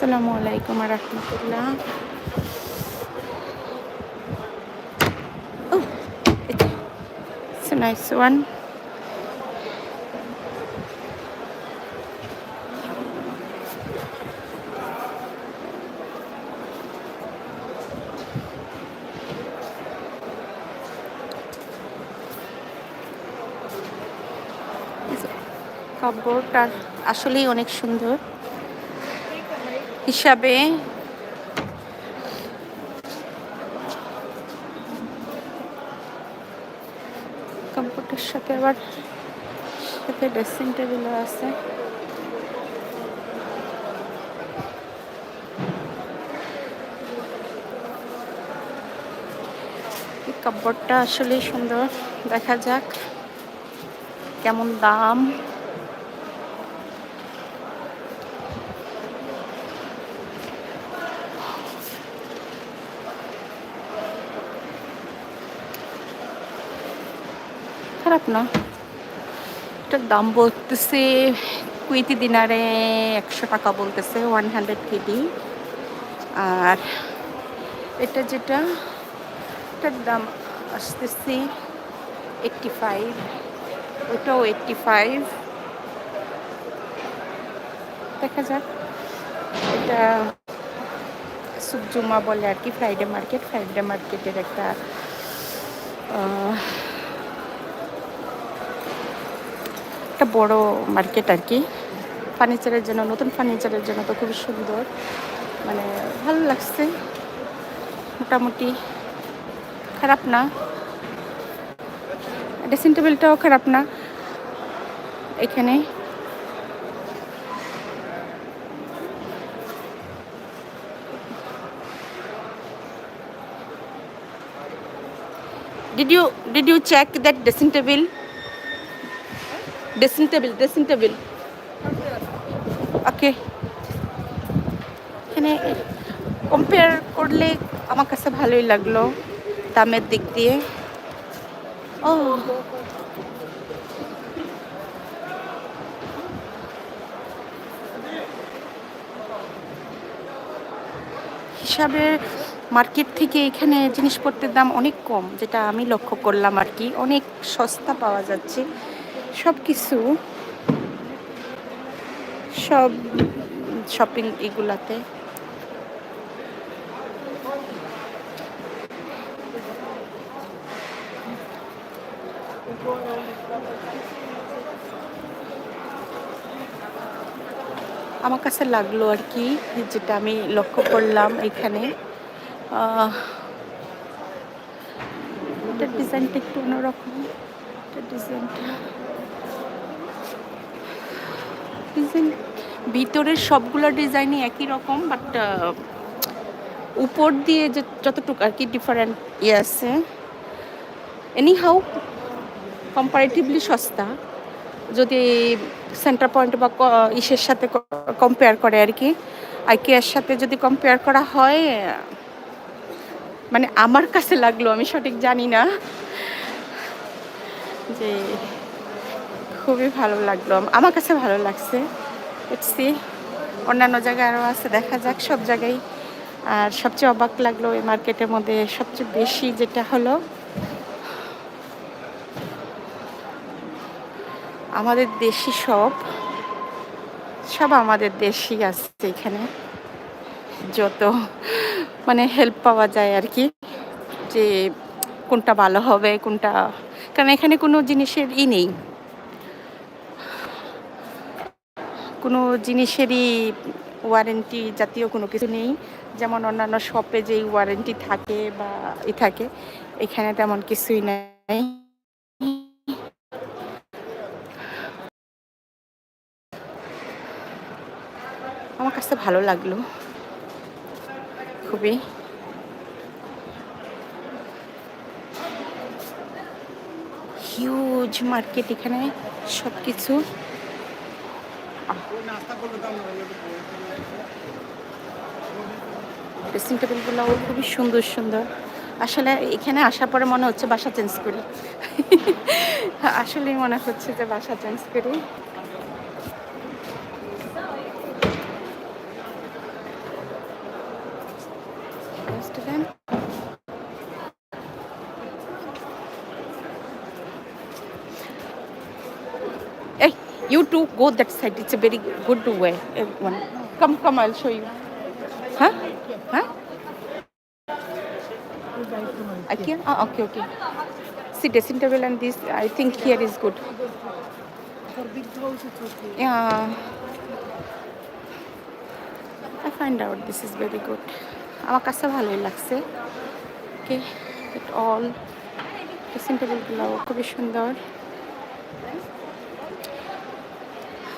আসসালামু আলাইকুম রহমতুল্লাহ it's a. কাপড়টা আসলেই অনেক সুন্দর হিসাবে কাপড়টার সাথে আবার সাথে ড্রেসিং টেবিলও আছে। কাপড়টা আসলেই সুন্দর। দেখা যাক কেমন দাম। খারাপ না। এটার দাম বলতেছে কুইতি দিনারে একশো টাকা বলতেছে ওয়ান হান্ড্রেড কেডি আর এটা যেটা, এটার দাম আসতেছে এইট্টি ফাইভ ওটাও এইট্টি ফাইভ দেখা যাক। এটা সুকজুমা বলে আর কি ফ্রাইডে মার্কেট ফ্রাইডে মার্কেটের একটা একটা বড় মার্কেট আর কি ফার্নিচারের জন্য, নতুন ফার্নিচারের জন্য তো খুবই সুন্দর। মানে ভালো লাগছে। মোটামুটি খারাপ না। ড্রেসিং টেবিলটাও খারাপ না। এখানে। Did you did you check that dressing table? Dressing table dressing table okay এখানে কম্পেয়ার করলে আমার কাছে ভালোই লাগল দামের দিক দিয়ে। ও। হিসাবে মার্কেট থেকে এখানে জিনিসপত্রের দাম অনেক কম, যেটা আমি লক্ষ্য করলাম আর কি। অনেক সস্তা পাওয়া যাচ্ছে। সব কিছু সব শপিং এগুলাতে। আমার কাছে লাগল আর কি, যেটা আমি লক্ষ্য করলাম এখানে। ডিজাইনটা একটু অন্যরকম। ডিজাইন ভিতরের সবগুলো ডিজাইনই একই রকম বাট উপর দিয়ে যে যতটুকু আর কি ডিফারেন্ট ইয়ে আছে এনি হাউ কম্পারেটিভলি সস্তা, যদি সেন্টার পয়েন্ট বা ইসের সাথে কম্পেয়ার করে আর কি আইকিয়ার সাথে যদি কম্পেয়ার করা হয় মানে আমার কাছে লাগল, আমি সঠিক জানি না। যে খুবই ভালো লাগল। আমার কাছে ভালো লাগছে। সি অন্যান্য জায়গায় আরও আছে, দেখা যাক সব জায়গায়। আর সবচেয়ে অবাক লাগল এই মার্কেটের মধ্যে সবচেয়ে বেশি যেটা হলো। আমাদের দেশি সব। সব আমাদের দেশি আছে এখানে। যত মানে হেল্প পাওয়া যায় আর কি। যে কোনটা ভালো হবে, কোনটা কারণ এখানে কোনো জিনিসের ই নেই। কোনো জিনিসেরই ওয়ারেন্টি জাতীয় কোনো কিছু নেই। যেমন অন্যান্য শপে যেই ওয়ারেন্টি থাকে বা ই থাকে, এখানে তেমন কিছুই নেই। আমার কাছে ভালো লাগল। খুবই। হিউজ মার্কেট এখানে সব কিছু ড্রেসিং টেবিলগুলোও খুবই সুন্দর সুন্দর। আসলে এখানে আসার পরে মনে হচ্ছে বাসা চেঞ্জ করি। আসলেই মনে হচ্ছে যে বাসা চেঞ্জ করি। Restaurant. Hey, you two go that side. It's a very good way. uh, One. Come, come. I'll show you. Huh? Huh? I can. Oh, okay, okay. See, dressing table and this. I think here is good. For big house, it's okay. Yeah. I find out this is very good. আমার কাছে ভালোই লাগছে ওকে it all dressing টেবিলগুলো খুবই সুন্দর Ah.